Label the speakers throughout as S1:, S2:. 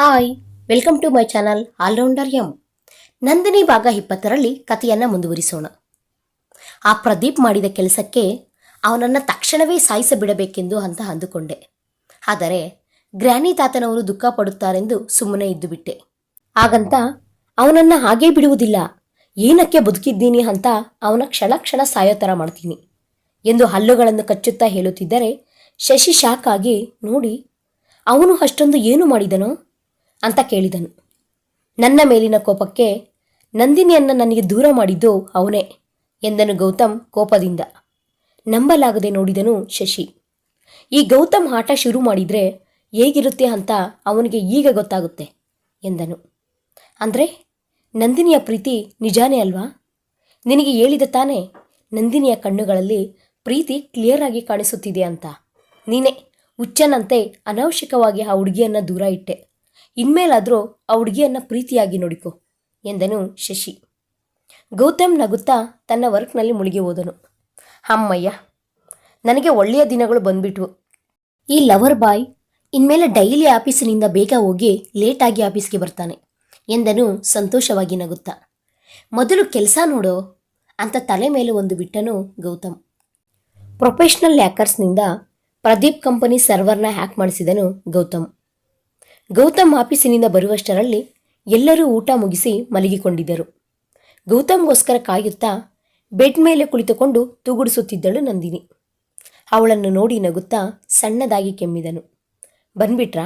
S1: Hi, welcome to my channel allrounder M. Nandini ಭಾಗ ಇಪ್ಪತ್ತರಲ್ಲಿ ಕಥೆಯನ್ನು ಮುಂದುವರಿಸೋಣ. ಆ ಪ್ರದೀಪ್ ಮಾಡಿದ ಕೆಲಸಕ್ಕೆ ಅವನನ್ನು ತಕ್ಷಣವೇ ಸಾಯಿಸಿಬಿಡಬೇಕೆಂದು ಅಂತ ಅಂದುಕೊಂಡೆ. ಆದರೆ ಗ್ರ್ಯಾನಿ ತಾತನವರು ದುಃಖ ಪಡುತ್ತಾರೆಂದು ಸುಮ್ಮನೆ ಇದ್ದು ಬಿಟ್ಟೆ. ಹಾಗಂತ ಅವನನ್ನು ಹಾಗೇ ಬಿಡುವುದಿಲ್ಲ, ಏನಕ್ಕೆ ಬದುಕಿದ್ದೀನಿ ಅಂತ ಅವನ ಕ್ಷಣ ಕ್ಷಣ ಸಾಯೋ ಥರ ಮಾಡ್ತೀನಿ ಎಂದು ಹಲ್ಲುಗಳನ್ನು ಕಚ್ಚುತ್ತಾ ಹೇಳುತ್ತಿದ್ದರೆ ಶಶಿ ಶಾಕ್ ಆಗಿ, ನೋಡಿ, ಅವನು ಅಷ್ಟೊಂದು ಏನು ಮಾಡಿದನೋ? ಅಂತ ಕೇಳಿದನು. ನನ್ನ ಮೇಲಿನ ಕೋಪಕ್ಕೆ ನಂದಿನಿಯನ್ನು ನನಗೆ ದೂರ ಮಾಡಿದ್ದು ಅವನೇ ಎಂದನು ಗೌತಮ್ ಕೋಪದಿಂದ. ನಂಬಲಾಗದೆ ನೋಡಿದನು ಶಶಿ. ಈ ಗೌತಮ್ ಆಟ ಶುರು ಮಾಡಿದರೆ ಹೇಗಿರುತ್ತೆ ಅಂತ ಅವನಿಗೆ ಈಗ ಗೊತ್ತಾಗುತ್ತೆ ಎಂದನು. ಅಂದರೆ ನಂದಿನಿಯ ಪ್ರೀತಿ ನಿಜಾನೇ ಅಲ್ವಾ? ನಿನಗೆ ಹೇಳಿದ ತಾನೇ ನಂದಿನಿಯ ಕಣ್ಣುಗಳಲ್ಲಿ ಪ್ರೀತಿ ಕ್ಲಿಯರ್ ಆಗಿ ಕಾಣಿಸುತ್ತಿದೆ ಅಂತ. ನೀನೇ ಹುಚ್ಚನಂತೆ ಅನವಶ್ಯಕವಾಗಿ ಆ ಹುಡುಗಿಯನ್ನು ದೂರ ಇಟ್ಟೆ. ಇನ್ಮೇಲಾದರೂ ಆ ಹುಡುಗಿಯನ್ನು ಪ್ರೀತಿಯಾಗಿ ನೋಡಿಕೊ, ಎಂದನು ಶಶಿ. ಗೌತಮ್ ನಗುತ್ತಾ ತನ್ನ ವರ್ಕ್ನಲ್ಲಿ ಮುಳುಗಿ ಹೋದನು. ಅಮ್ಮಯ್ಯ, ನನಗೆ ಒಳ್ಳೆಯ ದಿನಗಳು ಬಂದ್ಬಿಟ್ವು. ಈ ಲವರ್ ಬಾಯ್ ಇನ್ಮೇಲೆ ಡೈಲಿ ಆಫೀಸಿನಿಂದ ಬೇಗ ಹೋಗಿ ಲೇಟಾಗಿ ಆಫೀಸ್ಗೆ ಬರ್ತಾನೆ, ಎಂದನು ಸಂತೋಷವಾಗಿ ನಗುತ್ತಾ. ಮೊದಲು ಕೆಲಸ ನೋಡೋ, ಅಂತ ತಲೆ ಮೇಲೆ ಒಂದು ಬಿಟ್ಟನು ಗೌತಮ್. ಪ್ರೊಫೆಷನಲ್ ಹ್ಯಾಕರ್ಸ್ನಿಂದ ಪ್ರದೀಪ್ ಕಂಪನಿ ಸರ್ವರ್ನ ಹ್ಯಾಕ್ ಮಾಡಿಸಿದನು ಗೌತಮ್. ಗೌತಮ್ ಆಫೀಸಿನಿಂದ ಬರುವಷ್ಟರಲ್ಲಿ ಎಲ್ಲರೂ ಊಟ ಮುಗಿಸಿ ಮಲಗಿಕೊಂಡಿದ್ದರು. ಗೌತಮ್ಗೋಸ್ಕರ ಕಾಯುತ್ತಾ ಬೆಡ್ ಮೇಲೆ ಕುಳಿತುಕೊಂಡು ತೂಗುಡಿಸುತ್ತಿದ್ದಳು ನಂದಿನಿ. ಅವಳನ್ನು ನೋಡಿ ನಗುತ್ತಾ ಸಣ್ಣದಾಗಿ ಕೆಮ್ಮಿದನು. ಬಂದ್ಬಿಟ್ರಾ?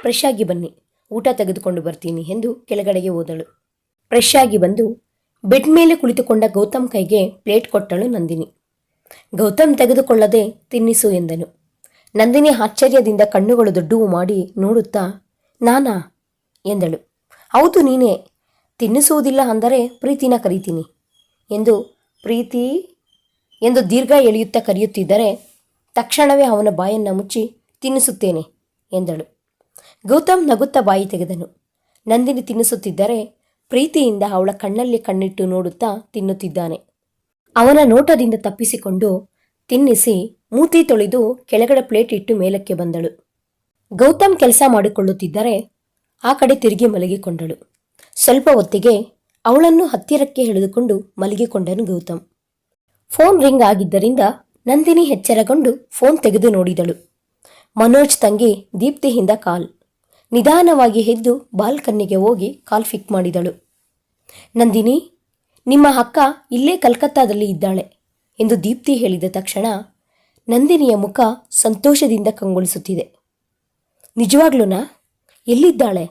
S1: ಫ್ರೆಶ್ ಆಗಿ ಬನ್ನಿ, ಊಟ ತೆಗೆದುಕೊಂಡು ಬರ್ತೀನಿ ಎಂದು ಕೆಳಗಡೆಗೆ ಹೋದಳು. ಫ್ರೆಶ್ ಆಗಿ ಬಂದು ಬೆಡ್ ಮೇಲೆ ಕುಳಿತುಕೊಂಡ ಗೌತಮ್ ಕೈಗೆ ಪ್ಲೇಟ್ ಕೊಟ್ಟಳು ನಂದಿನಿ. ಗೌತಮ್ ತೆಗೆದುಕೊಳ್ಳದೆ ತಿನ್ನಿಸು ಎಂದನು. ನಂದಿನಿ ಆಶ್ಚರ್ಯದಿಂದ ಕಣ್ಣುಗಳು ದೊಡ್ಡವು ಮಾಡಿ ನೋಡುತ್ತಾ ನಾನಾ? ಎಂದಳು. ಹೌದು ನೀನೇ. ತಿನ್ನಿಸುವುದಿಲ್ಲ ಅಂದರೆ ಪ್ರೀತಿನ ಕರೀತೀನಿ ಎಂದು ಪ್ರೀತಿ ಎಂದು ದೀರ್ಘ ಎಳೆಯುತ್ತಾ ಕರೆಯುತ್ತಿದ್ದರೆ ತಕ್ಷಣವೇ ಅವನ ಬಾಯನ್ನು ಮುಚ್ಚಿ ತಿನ್ನಿಸುತ್ತೇನೆ ಎಂದಳು. ಗೌತಮ್ ನಗುತ್ತಾ ಬಾಯಿ ತೆಗೆದನು. ನಂದಿನಿ ತಿನ್ನಿಸುತ್ತಿದ್ದರೆ ಪ್ರೀತಿಯಿಂದ ಅವಳ ಕಣ್ಣಲ್ಲಿ ಕಣ್ಣಿಟ್ಟು ನೋಡುತ್ತಾ ತಿನ್ನುತ್ತಿದ್ದಾನೆ. ಅವನ ನೋಟದಿಂದ ತಪ್ಪಿಸಿಕೊಂಡು ತಿನ್ನಿಸಿ ಮೂತಿ ತೊಳೆದು ಕೆಳಗಡೆ ಪ್ಲೇಟ್ ಇಟ್ಟು ಮೇಲಕ್ಕೆ ಬಂದಳು. ಗೌತಮ್ ಕೆಲಸ ಮಾಡಿಕೊಳ್ಳುತ್ತಿದ್ದರೆ ಆ ಕಡೆ ತಿರುಗಿ ಮಲಗಿಕೊಂಡಳು. ಸ್ವಲ್ಪ ಹೊತ್ತಿಗೆ ಅವಳನ್ನು ಹತ್ತಿರಕ್ಕೆ ಎಳೆದುಕೊಂಡು ಮಲಗಿಕೊಂಡನು ಗೌತಮ್. ಫೋನ್ ರಿಂಗ್ ಆಗಿದ್ದರಿಂದ ನಂದಿನಿ ಎಚ್ಚರಗೊಂಡು ಫೋನ್ ತೆಗೆದು ನೋಡಿದಳು. ಮನೋಜ್ ತಂಗಿ ದೀಪ್ತಿಯಿಂದ ಕಾಲ್. ನಿಧಾನವಾಗಿ ಎದ್ದು ಬಾಲ್ಕನ್ನಿಗೆ ಹೋಗಿ ಕಾಲ್ ಫಿಕ್ ಮಾಡಿದಳು. ನಂದಿನಿ, ನಿಮ್ಮ ಅಕ್ಕ ಇಲ್ಲೇ ಕಲ್ಕತ್ತಾದಲ್ಲಿ ಇದ್ದಾಳೆ ಎಂದು ದೀಪ್ತಿ ಹೇಳಿದ ತಕ್ಷಣ ನಂದಿನಿಯ ಮುಖ ಸಂತೋಷದಿಂದ ಕಂಗೊಳಿಸುತ್ತಿದೆ. ನಿಜವಾಗ್ಲೂನಾ? ಎಲ್ಲಿದ್ದಾಳೆ?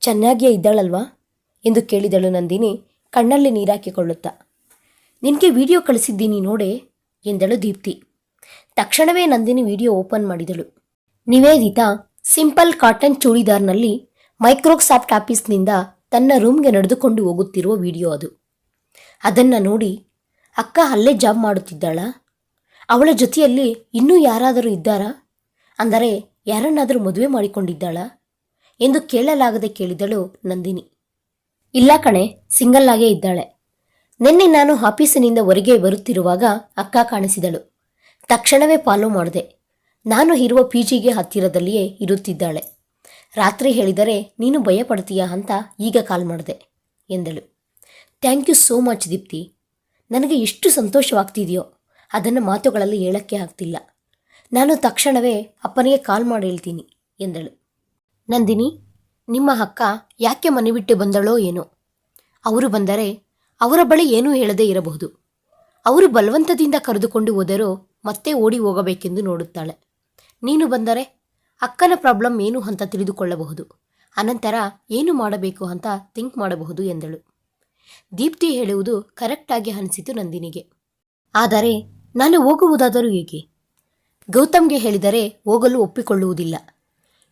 S1: ಚೆನ್ನಾಗಿಯೇ ಇದ್ದಾಳಲ್ವಾ? ಎಂದು ಕೇಳಿದಳು ನಂದಿನಿ, ಕಣ್ಣಲ್ಲಿ ನೀರಾಕಿಕೊಳ್ಳುತ್ತಾ. ನಿನಗೆ ವಿಡಿಯೋ ಕಳಿಸಿದ್ದೀನಿ ನೋಡೆ, ಎಂದಳು ದೀಪ್ತಿ. ತಕ್ಷಣವೇ ನಂದಿನಿ ವಿಡಿಯೋ ಓಪನ್ ಮಾಡಿದಳು. ನಿವೇದಿತಾ ಸಿಂಪಲ್ ಕಾಟನ್ ಚೂಡಿದಾರ್ನಲ್ಲಿ ಮೈಕ್ರೋಸಾಫ್ಟ್ ಆಫೀಸ್ನಿಂದ ತನ್ನ ರೂಮ್ಗೆ ನಡೆದುಕೊಂಡು ಹೋಗುತ್ತಿರುವ ವಿಡಿಯೋ ಅದು. ಅದನ್ನು ನೋಡಿ, ಅಕ್ಕ ಅಲ್ಲೇ ಜಾಬ್ ಮಾಡುತ್ತಿದ್ದಾಳ? ಅವಳ ಜೊತೆಯಲ್ಲಿ ಇನ್ನೂ ಯಾರಾದರೂ ಇದ್ದಾರಾ? ಅಂದರೆ ಯಾರನ್ನಾದರೂ ಮದುವೆ ಮಾಡಿಕೊಂಡಿದ್ದಾಳಾ? ಎಂದು ಕೇಳಲಾಗದೆ ಕೇಳಿದಳು ನಂದಿನಿ. ಇಲ್ಲ ಕಣೆ, ಸಿಂಗಲ್ ಆಗೇ ಇದ್ದಾಳೆ. ನಿನ್ನೆ ನಾನು ಆಫೀಸಿನಿಂದ ಹೊರಗೆ ಬರುತ್ತಿರುವಾಗ ಅಕ್ಕ ಕಾಣಿಸಿದಳು. ತಕ್ಷಣವೇ ಫಾಲೋ ಮಾಡಿದೆ. ನಾನು ಇರುವ ಪಿ ಜಿಗೆ ಹತ್ತಿರದಲ್ಲಿಯೇ ಇರುತ್ತಿದ್ದಾಳೆ. ರಾತ್ರಿ ಹೇಳಿದರೆ ನೀನು ಭಯಪಡ್ತೀಯಾ ಅಂತ ಈಗ ಕಾಲ್ ಮಾಡಿದೆ, ಎಂದಳು. Thank you so much Deepthi. ನನಗೆ ಎಷ್ಟು ಸಂತೋಷವಾಗ್ತಿದೆಯೋ, ಅದನ್ನು ಮಾತುಗಳಲ್ಲಿ ಹೇಳಕ್ಕೆ ಆಗ್ತಿಲ್ಲ. ನಾನು ತಕ್ಷಣವೇ ಅಪ್ಪನಿಗೆ ಕಾಲ್ ಮಾಡಿ ಹೇಳ್ತೀನಿ, ಎಂದಳು. ನಂದಿನಿ, ನಿಮ್ಮ ಅಕ್ಕ ಯಾಕೆ ಮನೆ ಬಿಟ್ಟು ಬಂದಳೋ ಏನೋ? ಅವರು ಬಂದರೆ ಅವರ ಬಳಿ ಏನೂ ಹೇಳದೇ ಇರಬಹುದು. ಅವರು ಬಲವಂತದಿಂದ ಕರೆದುಕೊಂಡು ಹೋದರೂ ಮತ್ತೆ ಓಡಿ ಹೋಗಬೇಕೆಂದು ನೋಡುತ್ತಾಳೆ. ನೀನು ಬಂದರೆ ಅಕ್ಕನ ಪ್ರಾಬ್ಲಮ್ ಏನು ಅಂತ ತಿಳಿದುಕೊಳ್ಳಬಹುದು. ಅನಂತರ ಏನು ಮಾಡಬೇಕು ಅಂತ ಥಿಂಕ್ ಮಾಡಬಹುದು, ಎಂದಳು. ದೀಪ್ತಿ ಹೇಳುವುದು ಕರೆಕ್ಟಾಗಿ ಅನಿಸಿತು ನಂದಿನಿಗೆ. ಆದರೆ ನಾನು ಹೋಗುವುದಾದರೂ ಹೇಗೆ? ಗೌತಮ್ಗೆ ಹೇಳಿದರೆ ಹೋಗಲು ಒಪ್ಪಿಕೊಳ್ಳುವುದಿಲ್ಲ.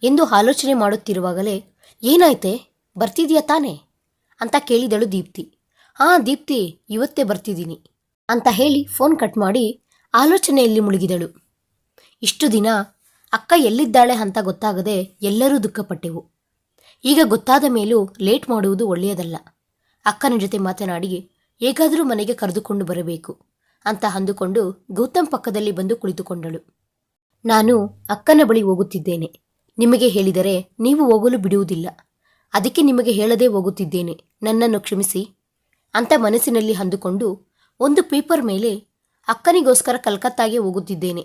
S1: ಎಂದು ಆಲೋಚನೆ ಮಾಡುತ್ತಿರುವಾಗಲೇ, ಏನಾಯ್ತೆ? ಬರ್ತಿದೀಯಾ ತಾನೇ? ಅಂತ ಕೇಳಿದಳು ದೀಪ್ತಿ. ಹಾಂ ದೀಪ್ತಿ, ಇವತ್ತೇ ಬರ್ತಿದ್ದೀನಿ ಅಂತ ಹೇಳಿ ಫೋನ್ ಕಟ್ ಮಾಡಿ ಆಲೋಚನೆಯಲ್ಲಿ ಮುಳುಗಿದಳು. ಇಷ್ಟು ದಿನ ಅಕ್ಕ ಎಲ್ಲಿದ್ದಾಳೆ ಅಂತ ಗೊತ್ತಾಗದೆ ಎಲ್ಲರೂ ದುಃಖಪಟ್ಟೆವು. ಈಗ ಗೊತ್ತಾದ ಮೇಲೂ ಲೇಟ್ ಮಾಡುವುದು ಒಳ್ಳೆಯದಲ್ಲ. ಅಕ್ಕನ ಜೊತೆ ಮಾತನಾಡಿ, ಹೇಗಾದರೂ ಮನೆಗೆ ಕರೆದುಕೊಂಡು ಬರಬೇಕು ಅಂತ ಅಂದುಕೊಂಡು ಗೌತಮ್ ಪಕ್ಕದಲ್ಲಿ ಬಂದು ಕುಳಿತುಕೊಂಡಳು. ನಾನು ಅಕ್ಕನ ಬಳಿ ಹೋಗುತ್ತಿದ್ದೇನೆ. ನಿಮಗೆ ಹೇಳಿದರೆ ನೀವು ಹೋಗಲು ಬಿಡುವುದಿಲ್ಲ. ಅದಕ್ಕೆ ನಿಮಗೆ ಹೇಳದೇ ಹೋಗುತ್ತಿದ್ದೇನೆ. ನನ್ನನ್ನು ಕ್ಷಮಿಸಿ. ಅಂತ ಮನಸ್ಸಿನಲ್ಲಿ ಅಂದುಕೊಂಡು ಒಂದು ಪೇಪರ್ ಮೇಲೆ ಅಕ್ಕನಿಗೋಸ್ಕರ ಕಲ್ಕತ್ತಾಗೆ ಹೋಗುತ್ತಿದ್ದೇನೆ.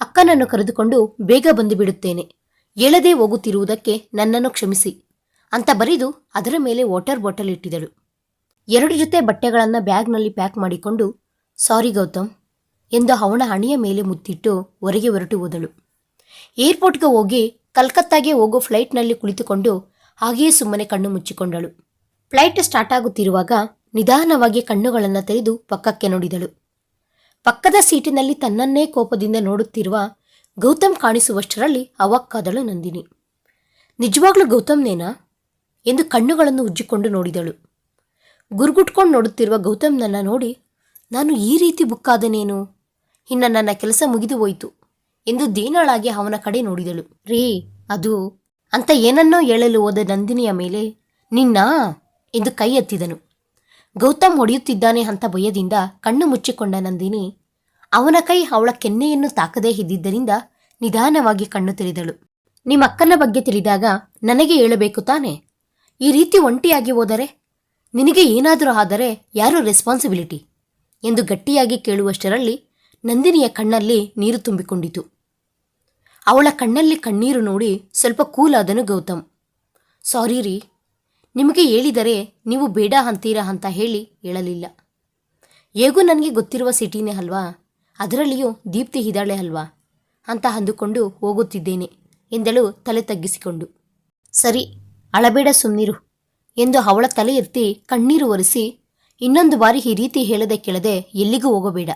S1: ಅಕ್ಕನನ್ನು ಕರೆದುಕೊಂಡು ಬೇಗ ಬಂದುಬಿಡುತ್ತೇನೆ. ಹೇಳದೇ ಹೋಗುತ್ತಿರುವುದಕ್ಕೆ ನನ್ನನ್ನು ಕ್ಷಮಿಸಿ ಅಂತ ಬರೆದು ಅದರ ಮೇಲೆ ವಾಟರ್ ಬಾಟಲ್ ಇಟ್ಟಿದಳು. ಎರಡು ಜೊತೆ ಬಟ್ಟೆಗಳನ್ನು ಬ್ಯಾಗ್ನಲ್ಲಿ ಪ್ಯಾಕ್ ಮಾಡಿಕೊಂಡು, ಸಾರಿ ಗೌತಮ್ ಎಂದು ಅವನ ಹಣೆಯ ಮೇಲೆ ಮುತ್ತಿಟ್ಟು ಹೊರಗೆ ಹೊರಟು ಹೋದಳು. ಏರ್ಪೋರ್ಟ್ಗೆ ಹೋಗಿ ಕಲ್ಕತ್ತಾಗೆ ಹೋಗೋ ಫ್ಲೈಟ್ನಲ್ಲಿ ಕುಳಿತುಕೊಂಡು ಹಾಗೆಯೇ ಸುಮ್ಮನೆ ಕಣ್ಣು ಮುಚ್ಚಿಕೊಂಡಳು. ಫ್ಲೈಟ್ ಸ್ಟಾರ್ಟ್ ಆಗುತ್ತಿರುವಾಗ ನಿಧಾನವಾಗಿ ಕಣ್ಣುಗಳನ್ನು ತೆರೆದು ಪಕ್ಕಕ್ಕೆ ನೋಡಿದಳು. ಪಕ್ಕದ ಸೀಟಿನಲ್ಲಿ ತನ್ನನ್ನೇ ಕೋಪದಿಂದ ನೋಡುತ್ತಿರುವ ಗೌತಮ್ ಕಾಣಿಸುವಷ್ಟರಲ್ಲಿ ಅವಕ್ಕಾದಳು ನಂದಿನಿ. ನಿಜವಾಗ್ಲೂ ಗೌತಮ್ನೇನಾ? ಎಂದು ಕಣ್ಣುಗಳನ್ನು ಉಜ್ಜಿಕೊಂಡು ನೋಡಿದಳು. ಗುರುಗುಟ್ಕೊಂಡು ನೋಡುತ್ತಿರುವ ಗೌತಮ್ನನ್ನ ನೋಡಿ ನಾನು ಈ ರೀತಿ ಬುಕ್ಕಾದನೇನು? ಇನ್ನು ನನ್ನ ಕೆಲಸ ಮುಗಿದು ಹೋಯಿತು ಎಂದು ದೇನಾಳಾಗಿ ಅವನ ಕಡೆ ನೋಡಿದಳು. ರೀ, ಅದು ಅಂತ ಏನನ್ನೋ ಹೇಳಲು ಹೋದ ನಂದಿನಿಯ ಮೇಲೆ ನಿನ್ನ ಎಂದು ಕೈ ಎತ್ತಿದನು. ಗೌತಮ್ ಹೊಡೆಯುತ್ತಿದ್ದಾನೆ ಅಂತ ಭಯದಿಂದ ಕಣ್ಣು ಮುಚ್ಚಿಕೊಂಡ ನಂದಿನಿ ಅವನ ಕೈ ಅವಳ ಕೆನ್ನೆಯನ್ನು ತಾಕದೇ ಇದ್ದಿದ್ದರಿಂದ ನಿಧಾನವಾಗಿ ಕಣ್ಣು ತೆರೆದಳು. ನಿಮ್ಮ ಅಕ್ಕನ ಬಗ್ಗೆ ತಿಳಿದಾಗ ನನಗೆ ಹೇಳಬೇಕು ತಾನೆ? ಈ ರೀತಿ ಒಂಟಿಯಾಗಿ ಹೋದರೆ ನಿನಗೆ ಏನಾದರೂ ಆದರೆ ಯಾರು ರೆಸ್ಪಾನ್ಸಿಬಿಲಿಟಿ ಎಂದು ಗಟ್ಟಿಯಾಗಿ ಕೇಳುವಷ್ಟರಲ್ಲಿ ನಂದಿನಿಯ ಕಣ್ಣಲ್ಲಿ ನೀರು ತುಂಬಿಕೊಂಡಿತು. ಅವಳ ಕಣ್ಣಲ್ಲಿ ಕಣ್ಣೀರು ನೋಡಿ ಸ್ವಲ್ಪ ಕೂಲಾದನು ಗೌತಮ್. ಸಾರಿ ರೀ, ನಿಮಗೆ ಹೇಳಿದರೆ ನೀವು ಬೇಡ ಅಂತೀರಾ ಅಂತ ಹೇಳಿ ಹೇಳಲಿಲ್ಲ. ಹೇಗೂ ನನಗೆ ಗೊತ್ತಿರುವ ಸಿಟಿನೇ ಅಲ್ವಾ? ಅದರಲ್ಲಿಯೂ ದೀಪ್ತಿ ಇದ್ದಾಳೆ ಅಲ್ವಾ? ಅಂತ ಅಂದುಕೊಂಡು ಹೋಗುತ್ತಿದ್ದೇನೆ, ಎಂದಳು ತಲೆ ತಗ್ಗಿಸಿಕೊಂಡು. ಸರಿ, ಅಳಬೇಡ ಸುಮ್ಮನಿರು ಎಂದು ಅವಳ ತಲೆ ಎತ್ತಿ ಕಣ್ಣೀರು ಒರೆಸಿ, ಇನ್ನೊಂದು ಬಾರಿ ಈ ರೀತಿ ಹೇಳದೆ ಕೇಳದೆ ಎಲ್ಲಿಗೂ ಹೋಗಬೇಡ,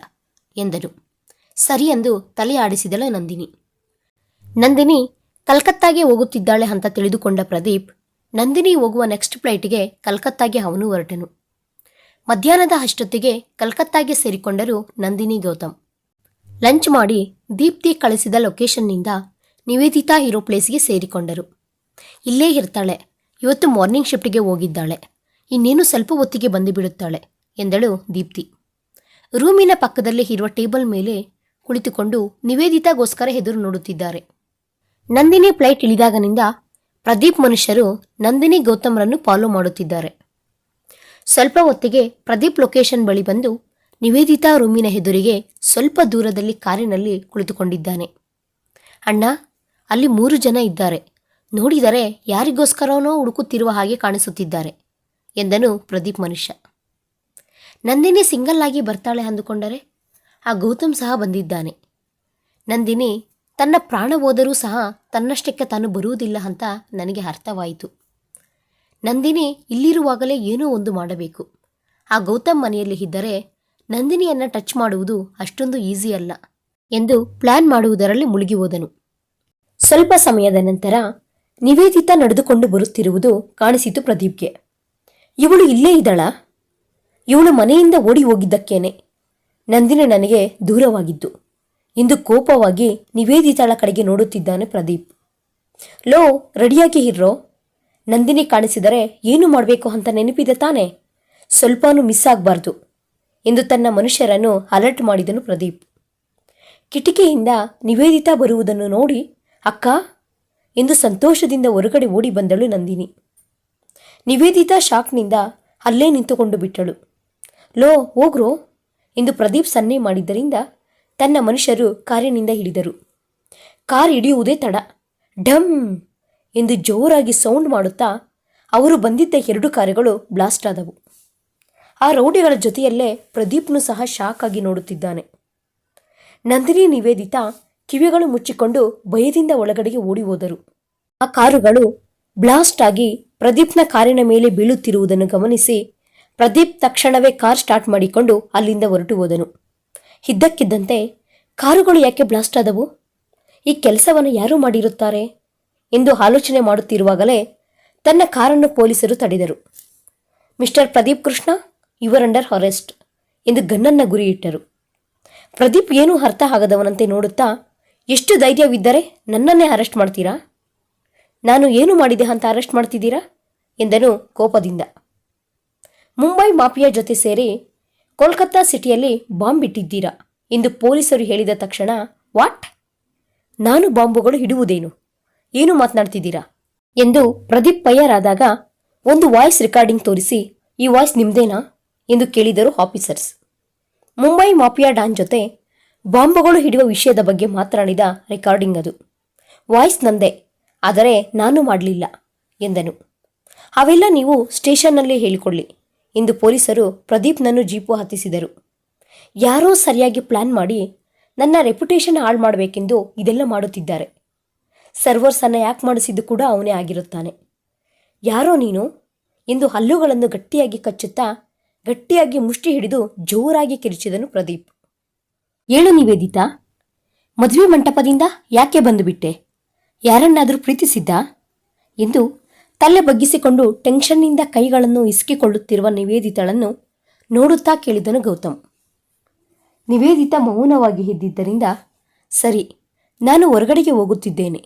S1: ಎಂದನು. ಸರಿ ಎಂದು ತಲೆ ಆಡಿಸಿದಳು ನಂದಿನಿ. ನಂದಿನಿ ಕಲ್ಕತ್ತಾಗೆ ಹೋಗುತ್ತಿದ್ದಾಳೆ ಅಂತ ತಿಳಿದುಕೊಂಡ ಪ್ರದೀಪ್, ನಂದಿನಿ ಹೋಗುವ ನೆಕ್ಸ್ಟ್ ಫ್ಲೈಟ್ಗೆ ಕಲ್ಕತ್ತಾಗೆ ಅವನು ಹೊರಟನು. ಮಧ್ಯಾಹ್ನದ ಅಷ್ಟೊತ್ತಿಗೆ ಕಲ್ಕತ್ತಾಗೆ ಸೇರಿಕೊಂಡರು ನಂದಿನಿ ಗೌತಮ್. ಲಂಚ್ ಮಾಡಿ ದೀಪ್ತಿ ಕಳಿಸಿದ ಲೊಕೇಶನ್ನಿಂದ ನಿವೇದಿತಾ ಇರೋ ಪ್ಲೇಸ್ಗೆ ಸೇರಿಕೊಂಡರು. ಇಲ್ಲೇ ಇರ್ತಾಳೆ, ಇವತ್ತು ಮಾರ್ನಿಂಗ್ ಶಿಫ್ಟ್ಗೆ ಹೋಗಿದ್ದಾಳೆ, ಇನ್ನೇನು ಸ್ವಲ್ಪ ಹೊತ್ತಿಗೆ ಬಂದು ಬಿಡುತ್ತಾಳೆ ಎಂದಳು ದೀಪ್ತಿ. ರೂಮಿನ ಪಕ್ಕದಲ್ಲಿ ಇರುವ ಟೇಬಲ್ ಮೇಲೆ ಕುಳಿತುಕೊಂಡು ನಿವೇದಿತಾಗೋಸ್ಕರ ಎದುರು ನೋಡುತ್ತಿದ್ದಾರೆ. ನಂದಿನಿ ಫ್ಲೈಟ್ ಇಳಿದಾಗನಿಂದ ಪ್ರದೀಪ್ ಮನುಷ್ಯರು ನಂದಿನಿ ಗೌತಮ್ರನ್ನು ಫಾಲೋ ಮಾಡುತ್ತಿದ್ದಾರೆ. ಸ್ವಲ್ಪ ಹೊತ್ತಿಗೆ ಪ್ರದೀಪ್ ಲೊಕೇಶನ್ ಬಳಿ ಬಂದು ನಿವೇದಿತಾ ರೂಮಿನ ಎದುರಿಗೆ ಸ್ವಲ್ಪ ದೂರದಲ್ಲಿ ಕಾರಿನಲ್ಲಿ ಕುಳಿತುಕೊಂಡಿದ್ದಾನೆ. ಅಣ್ಣ, ಅಲ್ಲಿ ಮೂರು ಜನ ಇದ್ದಾರೆ. ನೋಡಿದರೆ ಯಾರಿಗೋಸ್ಕರನೋ ಹುಡುಕುತ್ತಿರುವ ಹಾಗೆ ಕಾಣಿಸುತ್ತಿದ್ದಾರೆ, ಎಂದನು ಪ್ರದೀಪ್ ಮನುಷ್ಯ. ನಂದಿನಿ ಸಿಂಗಲ್ ಆಗಿ ಬರ್ತಾಳೆ ಅಂದುಕೊಂಡರೆ ಆ ಗೌತಮ್ ಸಹ ಬಂದಿದ್ದಾನೆ. ನಂದಿನಿ, ತನ್ನ ಪ್ರಾಣ ಹೋದರೂ ಸಹ ತನ್ನಷ್ಟಕ್ಕೆ ತಾನು ಬರುವುದಿಲ್ಲ ಅಂತ ನನಗೆ ಅರ್ಥವಾಯಿತು. ನಂದಿನಿ ಇಲ್ಲಿರುವಾಗಲೇ ಏನೋ ಒಂದು ಮಾಡಬೇಕು. ಆ ಗೌತಮ್ ಮನೆಯಲ್ಲಿ ಇದ್ದರೆ ನಂದಿನಿಯನ್ನು ಟಚ್ ಮಾಡುವುದು ಅಷ್ಟೊಂದು ಈಸಿ ಅಲ್ಲ ಎಂದು ಪ್ಲಾನ್ ಮಾಡುವುದರಲ್ಲಿ ಮುಳುಗಿ ಹೋದನು. ಸ್ವಲ್ಪ ಸಮಯದ ನಂತರ ನಿವೇದಿತ ನಡೆದುಕೊಂಡು ಬರುತ್ತಿರುವುದು ಕಾಣಿಸಿತು ಪ್ರದೀಪ್ಗೆ. ಇವಳು ಇಲ್ಲೇ ಇದ್ದಾಳಾ? ಇವಳು ಮನೆಯಿಂದ ಓಡಿ ಹೋಗಿದ್ದಕ್ಕೇನೆ. ನಂದಿನಿ ನನಗೆ ದೂರವಾಗಿದ್ದು. ಇಂದು ಕೋಪವಾಗಿ ನಿವೇದಿತಾಳ ಕಡೆಗೆ ನೋಡುತ್ತಿದ್ದಾನೆ ಪ್ರದೀಪ್. ಲೋ, ರೆಡಿಯಾಗಿ ಇರ್ರೋ. ನಂದಿನಿ ಕಾಣಿಸಿದರೆ ಏನು ಮಾಡಬೇಕು ಅಂತ ನೆನಪಿದೆ ತಾನೆ? ಸ್ವಲ್ಪನೂ ಮಿಸ್ ಆಗಬಾರ್ದು. ಎಂದು ತನ್ನ ಮನುಷ್ಯರನ್ನು ಅಲರ್ಟ್ ಮಾಡಿದನು ಪ್ರದೀಪ್. ಕಿಟಿಕಿಯಿಂದ ನಿವೇದಿತಾ ಬರುವುದನ್ನು ನೋಡಿ, ಅಕ್ಕ ಎಂದು ಸಂತೋಷದಿಂದ ಹೊರಗಡೆ ಓಡಿ ಬಂದಳು ನಂದಿನಿ. ನಿವೇದಿತಾ ಶಾಕ್ನಿಂದ ಅಲ್ಲೇ ನಿಂತುಕೊಂಡು ಬಿಟ್ಟಳು. ಲೋ, ಹೋಗ್ರೋ. ಎಂದು ಪ್ರದೀಪ್ ಸನ್ನೆ ಮಾಡಿದ್ದರಿಂದ ತನ್ನ ಮನುಷ್ಯರು ಕಾರಿನಿಂದ ಹಿಡಿದರು ಕಾರ್ ಹಿಡಿಯುವುದೇ ತಡ. ಢಮ್ ಎಂದು ಜೋರಾಗಿ ಸೌಂಡ್ ಮಾಡುತ್ತಾ ಅವರು ಬಂದಿದ್ದ ಎರಡು ಕಾರುಗಳು ಬ್ಲಾಸ್ಟ್ ಆದವು. ಆ ರೌಡಿಗಳ ಜೊತೆಯಲ್ಲೇ ಪ್ರದೀಪ್ನು ಸಹ ಶಾಕ್ ಆಗಿ ನೋಡುತ್ತಿದ್ದಾನೆ. ನಂದಿನಿ ನಿವೇದಿತಾ ಕಿವಿಗಳು ಮುಚ್ಚಿಕೊಂಡು ಭಯದಿಂದ ಒಳಗಡೆಗೆ ಓಡಿ ಹೋದರು. ಆ ಕಾರುಗಳು ಬ್ಲಾಸ್ಟ್ ಆಗಿ ಪ್ರದೀಪ್ನ ಕಾರಿನ ಮೇಲೆ ಬೀಳುತ್ತಿರುವುದನ್ನು ಗಮನಿಸಿ ಪ್ರದೀಪ್ ತಕ್ಷಣವೇ ಕಾರ್ ಸ್ಟಾರ್ಟ್ ಮಾಡಿಕೊಂಡು ಅಲ್ಲಿಂದ ಹೊರಟು ಹೋದನು. ಇದ್ದಕ್ಕಿದ್ದಂತೆ ಕಾರುಗಳು ಯಾಕೆ ಬ್ಲಾಸ್ಟ್ ಆದವು? ಈ ಕೆಲಸವನ್ನು ಯಾರು ಮಾಡಿರುತ್ತಾರೆ? ಎಂದು ಆಲೋಚನೆ ಮಾಡುತ್ತಿರುವಾಗಲೇ ತನ್ನ ಕಾರನ್ನು ಪೊಲೀಸರು ತಡೆದರು. Mister Pradeep Krishna your under arrest ಎಂದು ಗನ್ನನ್ನ ಗುರಿಯಿಟ್ಟರು ಪ್ರದೀಪ್ ಏನೂ ಅರ್ಥ ಆಗದವನಂತೆ ನೋಡುತ್ತಾ, ಎಷ್ಟು ಧೈರ್ಯವಿದ್ದರೆ ನನ್ನನ್ನೇ ಅರೆಸ್ಟ್ ಮಾಡ್ತೀರಾ? ನಾನು ಏನು ಮಾಡಿದೆ ಅಂತ ಅರೆಸ್ಟ್ ಮಾಡ್ತಿದ್ದೀರಾ? ಎಂದನು ಕೋಪದಿಂದ. ಮುಂಬೈ ಮಾಫಿಯಾ ಜೊತೆ ಸೇರಿ ಕೋಲ್ಕತ್ತಾ ಸಿಟಿಯಲ್ಲಿ ಬಾಂಬ್ ಇಟ್ಟಿದ್ದೀರಾ? ಎಂದು ಪೊಲೀಸರು ಹೇಳಿದ ತಕ್ಷಣ, ವಾಟ್? ನಾನು ಬಾಂಬುಗಳು ಹಿಡುವುದೇನು ಏನು ಮಾತನಾಡ್ತಿದ್ದೀರಾ? ಎಂದು ಪ್ರದೀಪ್ ಪಯ್ಯರಾದಾಗ ಒಂದು ವಾಯ್ಸ್ ರೆಕಾರ್ಡಿಂಗ್ ತೋರಿಸಿ, ಈ ವಾಯ್ಸ್ ನಿಮ್ದೇನಾ? ಎಂದು ಕೇಳಿದರು ಆಫೀಸರ್ಸ್. ಮುಂಬೈ ಮಾಫಿಯಾ ಡಾನ್ ಜೊತೆ ಬಾಂಬುಗಳು ಹಿಡಿಯುವ ವಿಷಯದ ಬಗ್ಗೆ ಮಾತನಾಡಿದ ರೆಕಾರ್ಡಿಂಗ್ ಅದು. ವಾಯ್ಸ್ ನಂದೇ, ಆದರೆ ನಾನು ಮಾಡಲಿಲ್ಲ, ಎಂದನು. ಅವೆಲ್ಲ ನೀವು ಸ್ಟೇಷನ್ನಲ್ಲಿ ಹೇಳಿಕೊಳ್ಳಿ. ಎಂದು ಪೊಲೀಸರು ಪ್ರದೀಪ್ನನ್ನು ಜೀಪು ಹತ್ತಿಸಿದರು. ಯಾರೋ ಸರಿಯಾಗಿ ಪ್ಲಾನ್ ಮಾಡಿ ನನ್ನ ರೆಪ್ಯುಟೇಷನ್ ಹಾಳು ಮಾಡಬೇಕೆಂದು ಇದೆಲ್ಲ ಮಾಡುತ್ತಿದ್ದಾರೆ. ಸರ್ವರ್ಸನ್ನು ಯಾಕೆ ಮಾಡಿಸಿದ್ದು ಕೂಡ ಅವನೇ ಆಗಿರುತ್ತಾನೆ. ಯಾರೋ ನೀನು? ಎಂದು ಹಲ್ಲುಗಳನ್ನು ಗಟ್ಟಿಯಾಗಿ ಕಚ್ಚುತ್ತಾ ಗಟ್ಟಿಯಾಗಿ ಮುಷ್ಟಿ ಹಿಡಿದು ಜೋರಾಗಿ ಕಿರಿಚಿದನು ಪ್ರದೀಪ್. ಏಳು ನಿವೇದಿತಾ ಮದುವೆ ಮಂಟಪದಿಂದ ಯಾಕೆ ಬಂದುಬಿಟ್ಟೆ? ಯಾರನ್ನಾದರೂ ಪ್ರೀತಿಸಿದ್ದ? ಎಂದು ತಲೆ ಬಗ್ಗಿಸಿಕೊಂಡು ಟೆನ್ಷನ್ನಿಂದ ಕೈಗಳನ್ನು ಇಸ್ಕಿಕೊಳ್ಳುತ್ತಿರುವ ನಿವೇದಿತಳನ್ನು ನೋಡುತ್ತಾ ಕೇಳಿದನು ಗೌತಮ್. ನಿವೇದಿತ ಮೌನವಾಗಿ ಇದ್ದಿದ್ದರಿಂದ ಸರಿ, ನಾನು ಹೊರಗಡೆಗೆ ಹೋಗುತ್ತಿದ್ದೇನೆ.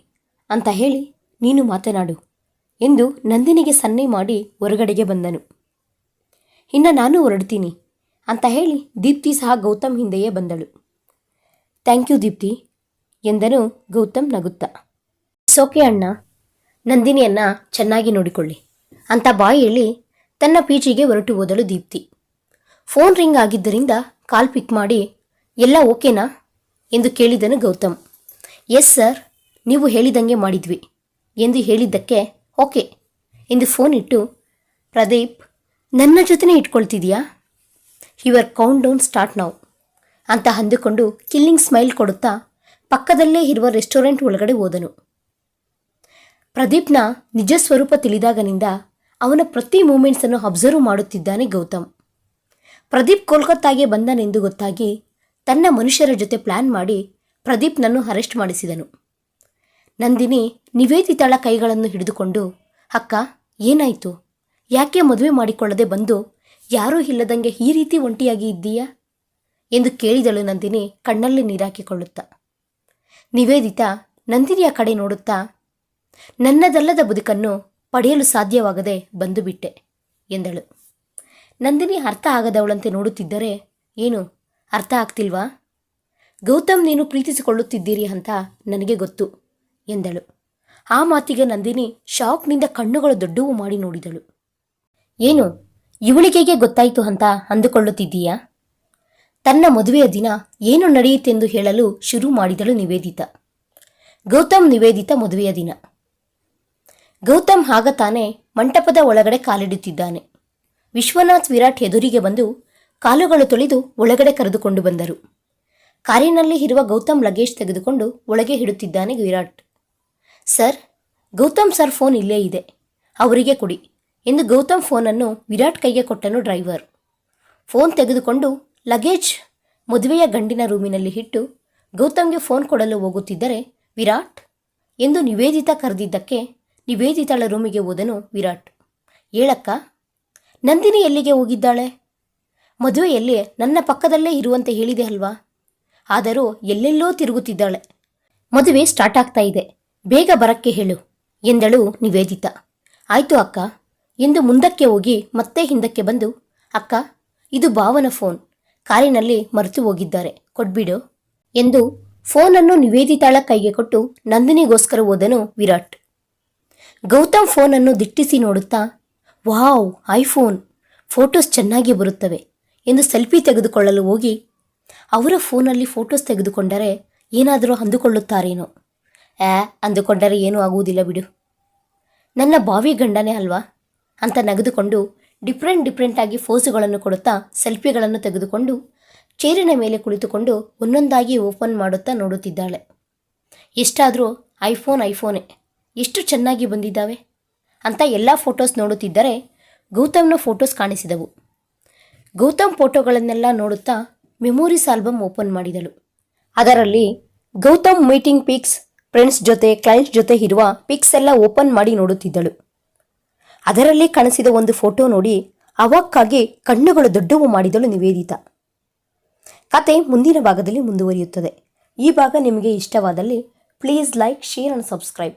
S1: ಅಂತ ಹೇಳಿ ನೀನು ಮಾತನಾಡು ಎಂದು ನಂದಿನಿಗೆ ಸನ್ನೆ ಮಾಡಿ ಹೊರಗಡೆಗೆ ಬಂದನು. ಇನ್ನು ನಾನು ಹೊರಡ್ತೀನಿ ಅಂತ ಹೇಳಿ ದೀಪ್ತಿ ಸಹ ಗೌತಮ್ ಹಿಂದೆಯೇ ಬಂದಳು. ಥ್ಯಾಂಕ್ ಯು ದೀಪ್ತಿ ಎಂದನು ಗೌತಮ್ ನಗುತ್ತಾ. ಸೋಕೆ ಅಣ್ಣ ನಂದಿನಿಯನ್ನ ಚೆನ್ನಾಗಿ ನೋಡಿಕೊಳ್ಳಿ. ಅಂತ ಬಾಯಿ ಹೇಳಿ ತನ್ನ ಪೀಚಿಗೆ ಹೊರಟು ಹೋದಳು ದೀಪ್ತಿ. ಫೋನ್ ರಿಂಗ್ ಆಗಿದ್ದರಿಂದ ಕಾಲ್ ಪಿಕ್ ಮಾಡಿ, ಎಲ್ಲ ಓಕೆನಾ? ಎಂದು ಕೇಳಿದನು ಗೌತಮ್. ಎಸ್ ಸರ್, ನೀವು ಹೇಳಿದಂಗೆ ಮಾಡಿದ್ವಿ. ಎಂದು ಹೇಳಿದ್ದಕ್ಕೆ, ಓಕೆ ಎಂದು ಫೋನ್ ಇಟ್ಟು, ಪ್ರದೀಪ್, ನನ್ನ ಜೊತೆನೇ ಇಟ್ಕೊಳ್ತಿದೆಯಾ? ಯುವರ್ ಕೌಂಟ್ ಡೌನ್ ಸ್ಟಾರ್ಟ್ ನಾವು ಅಂತ ಅಂದುಕೊಂಡು ಕಿಲ್ಲಿಂಗ್ ಸ್ಮೈಲ್ ಕೊಡುತ್ತಾ ಪಕ್ಕದಲ್ಲೇ ಇರುವ ರೆಸ್ಟೋರೆಂಟ್ ಒಳಗಡೆ ಹೋದನು. ಪ್ರದೀಪ್ನ ನಿಜ ಸ್ವರೂಪ ತಿಳಿದಾಗನಿಂದ ಅವನ ಪ್ರತಿ ಮೂಮೆಂಟ್ಸನ್ನು ಅಬ್ಸರ್ವ್ ಮಾಡುತ್ತಿದ್ದಾನೆ ಗೌತಮ್. ಪ್ರದೀಪ್ ಕೋಲ್ಕತ್ತಾಗೆ ಬಂದನೆಂದು ಗೊತ್ತಾಗಿ ತನ್ನ ಮನುಷ್ಯರ ಜೊತೆ ಪ್ಲಾನ್ ಮಾಡಿ ಪ್ರದೀಪ್ನನ್ನು ಅರೆಸ್ಟ್ ಮಾಡಿಸಿದನು. ನಂದಿನಿ ನಿವೇದಿತಳ ಕೈಗಳನ್ನು ಹಿಡಿದುಕೊಂಡು, ಅಕ್ಕ, ಏನಾಯಿತು? ಯಾಕೆ ಮದುವೆ ಮಾಡಿಕೊಳ್ಳದೆ ಬಂದು ಯಾರೂ ಇಲ್ಲದಂಗೆ ಈ ರೀತಿ ಒಂಟಿಯಾಗಿ ಇದ್ದೀಯಾ? ಎಂದು ಕೇಳಿದಳು ನಂದಿನಿ ಕಣ್ಣಲ್ಲಿ ನೀರಾಕಿಕೊಳ್ಳುತ್ತಾ. ನಿವೇದಿತಾ, ನಂದಿನಿಯ ಕಡೆ ನೋಡುತ್ತಾ ನನ್ನದಲ್ಲದ ಬದುಕನ್ನು ಪಡೆಯಲು ಸಾಧ್ಯವಾಗದೆ ಬಂದು ಬಿಟ್ಟೆ ಎಂದಳು. ನಂದಿನಿ ಅರ್ಥ ಆಗದವಳಂತೆ ನೋಡುತ್ತಿದ್ದರೆ ಏನು, ಅರ್ಥ ಆಗ್ತಿಲ್ವಾ? ಗೌತಮ್, ನೀನು ಪ್ರೀತಿಸಿಕೊಳ್ಳುತ್ತಿದ್ದೀರಿ ಅಂತ ನನಗೆ ಗೊತ್ತು, ಎಂದಳು. ಆ ಮಾತಿಗೆ ನಂದಿನಿ ಶಾಕ್ನಿಂದ ಕಣ್ಣುಗಳು ದೊಡ್ಡವು ಮಾಡಿ ನೋಡಿದಳು. ಏನು, ಇವಳಿಗೆಗೆ ಗೊತ್ತಾಯಿತು ಅಂತ ಅಂದುಕೊಳ್ಳುತ್ತಿದ್ದೀಯಾ? ತನ್ನ ಮದುವೆಯ ದಿನ ಏನು ನಡೆಯಿತೆಂದು ಹೇಳಲು ಶುರು ಮಾಡಿದಳು ನಿವೇದಿತ. ಗೌತಮ್ ನಿವೇದಿತ ಮದುವೆಯ ದಿನ. ಗೌತಮ್ ಆಗ ತಾನೇ ಮಂಟಪದ ಒಳಗಡೆ ಕಾಲಿಡುತ್ತಿದ್ದಾನೆ. ವಿಶ್ವನಾಥ್ ವಿರಾಟ್ ಎದುರಿಗೆ ಬಂದು ಕಾಲುಗಳು ತೊಳೆದು ಒಳಗಡೆ ಕರೆದುಕೊಂಡು ಬಂದರು. ಕಾರಿನಲ್ಲಿ ಇರುವ ಗೌತಮ್ ಲಗೇಜ್ ತೆಗೆದುಕೊಂಡು ಒಳಗೆ ಹಿಡುತ್ತಿದ್ದಾನೆ Virat. Sir, Gautam sir phone ಇಲ್ಲೇ ಇದೆ. ಅವರಿಗೆ ಕೊಡಿ ಎಂದು ಗೌತಮ್ ಫೋನನ್ನು ವಿರಾಟ್ ಕೈಗೆ ಕೊಟ್ಟನು ಡ್ರೈವರ್. ಫೋನ್ ತೆಗೆದುಕೊಂಡು ಲಗೇಜ್ ಮದುವೆಯ ಗಂಡಿನ ರೂಮಿನಲ್ಲಿ ಇಟ್ಟು ಗೌತಮ್ಗೆ ಫೋನ್ ಕೊಡಲು ಹೋಗುತ್ತಿದ್ದರೆ, ವಿರಾಟ್, ಎಂದು ನಿವೇದಿತ ಕರೆದಿದ್ದಕ್ಕೆ ನಿವೇದಿತಾಳ ರೂಮಿಗೆ ಹೋದನು ವಿರಾಟ್. ಹೇಳಕ್ಕ ನಂದಿನಿ ಎಲ್ಲಿಗೆ ಹೋಗಿದ್ದಾಳೆ? ಮದುವೆಯಲ್ಲಿ ನನ್ನ ಪಕ್ಕದಲ್ಲೇ ಇರುವಂತೆ ಹೇಳಿದೆ ಅಲ್ವಾ? ಆದರೂ ಎಲ್ಲೆಲ್ಲೋ ತಿರುಗುತ್ತಿದ್ದಾಳೆ. ಮದುವೆ ಸ್ಟಾರ್ಟ್ ಆಗ್ತಾ ಇದೆ. ಬೇಗ ಬರಕ್ಕೆ ಹೇಳು, ಎಂದಳು ನಿವೇದಿತಾ. ಆಯ್ತು ಅಕ್ಕ. ಎಂದು ಮುಂದಕ್ಕೆ ಹೋಗಿ ಮತ್ತೆ ಹಿಂದಕ್ಕೆ ಬಂದು. ಅಕ್ಕ, ಇದು ಭಾವನ ಫೋನ್. ಕಾರಿನಲ್ಲಿ ಮರೆತು ಹೋಗಿದ್ದಾರೆ. ಕೊಟ್ಬಿಡು ಎಂದು ಫೋನನ್ನು ನಿವೇದಿತಾಳ ಕೈಗೆ ಕೊಟ್ಟು ನಂದಿನಿಗೋಸ್ಕರ ಹೋದನು ವಿರಾಟ್. ಗೌತಮ್ ಫೋನನ್ನು ದಿಟ್ಟಿಸಿ ನೋಡುತ್ತಾ, ವಾವ್, ಐಫೋನ್. ಫೋಟೋಸ್ ಚೆನ್ನಾಗಿ ಬರುತ್ತವೆ. ಎಂದು ಸೆಲ್ಫಿ ತೆಗೆದುಕೊಳ್ಳಲು ಹೋಗಿ, ಅವರ ಫೋನಲ್ಲಿ ಫೋಟೋಸ್ ತೆಗೆದುಕೊಂಡರೆ ಏನಾದರೂ ಅಂದುಕೊಳ್ಳುತ್ತಾರೇನೋ. ಆ, ಅಂದುಕೊಂಡರೆ ಏನೂ ಆಗುವುದಿಲ್ಲ ಬಿಡು. ನನ್ನ ಬಾವಿ ಗಂಡನೇ ಅಲ್ವಾ? ಅಂತ ನಗೆದುಕೊಂಡು ಡಿಫ್ರೆಂಟ್ ಡಿಫ್ರೆಂಟಾಗಿ ಫೋಸುಗಳನ್ನು ಕೊಡುತ್ತಾ ಸೆಲ್ಫಿಗಳನ್ನು ತೆಗೆದುಕೊಂಡು ಚೇರಿನ ಮೇಲೆ ಕುಳಿತುಕೊಂಡು ಒಂದೊಂದಾಗಿ ಓಪನ್ ಮಾಡುತ್ತಾ ನೋಡುತ್ತಿದ್ದಾಳೆ. ಎಷ್ಟಾದರೂ ಐಫೋನ್, ಐಫೋನೇ. ಎಷ್ಟು ಚೆನ್ನಾಗಿ ಬಂದಿದ್ದಾವೆ ಅಂತ ಎಲ್ಲ ಫೋಟೋಸ್ ನೋಡುತ್ತಿದ್ದರೆ ಗೌತಮ್ನ ಫೋಟೋಸ್ ಕಾಣಿಸಿದವು. ಗೌತಮ್ ಫೋಟೋಗಳನ್ನೆಲ್ಲ ನೋಡುತ್ತಾ ಮೆಮೊರೀಸ್ ಆಲ್ಬಮ್ ಓಪನ್ ಮಾಡಿದಳು. ಅದರಲ್ಲಿ ಗೌತಮ್ ಮೀಟಿಂಗ್ ಪಿಕ್ಸ್, ಫ್ರೆಂಡ್ಸ್ ಜೊತೆ, ಕ್ಲೈಂಟ್ಸ್ ಜೊತೆ ಇರುವ ಪಿಕ್ಸ್ ಎಲ್ಲ ಓಪನ್ ಮಾಡಿ ನೋಡುತ್ತಿದ್ದಳು. ಅದರಲ್ಲಿ ಕಾಣಿಸಿದ ಒಂದು ಫೋಟೋ ನೋಡಿ ಅವಕ್ಕಾಗಿ ಕಣ್ಣುಗಳು ದೊಡ್ಡವು ಮಾಡಿದಳು ನಿವೇದಿತ. ಕತೆ ಮುಂದಿನ ಭಾಗದಲ್ಲಿ ಮುಂದುವರಿಯುತ್ತದೆ. ಈ ಭಾಗ ನಿಮಗೆ ಇಷ್ಟವಾದಲ್ಲಿ please like, share and subscribe.